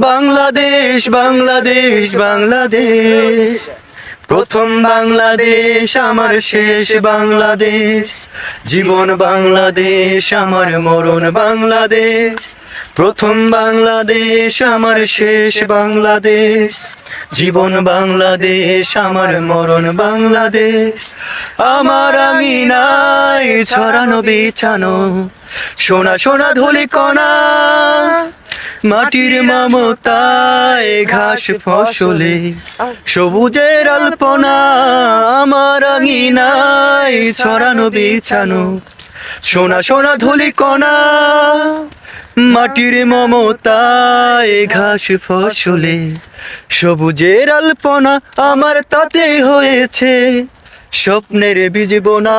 বাংলাদেশ বাংলাদেশ বাংলাদেশ। প্রথম বাংলাদেশ, আমার শেষ বাংলাদেশ। জীবন বাংলাদেশ, আমার মরণ বাংলাদেশ। প্রথম বাংলাদেশ, আমার শেষ বাংলাদেশ। জীবন বাংলাদেশ, আমার মরণ বাংলাদেশ। আমার আঙিনায় ছড়ানো, বিছানো। সোনা সোনা, ধুলি, কণা। মাটির মমতায় ঘাস ফসলে, সবুজের অল্পনা আমার আঙিনায় ছড়ানো বিছানো, সোনা সোনা ধুলি কণা মাটির মমতায় ঘাস ফসলে, সবুজের অল্পনা আমার তাতে হয়েছে, স্বপ্নের বীজ বোনা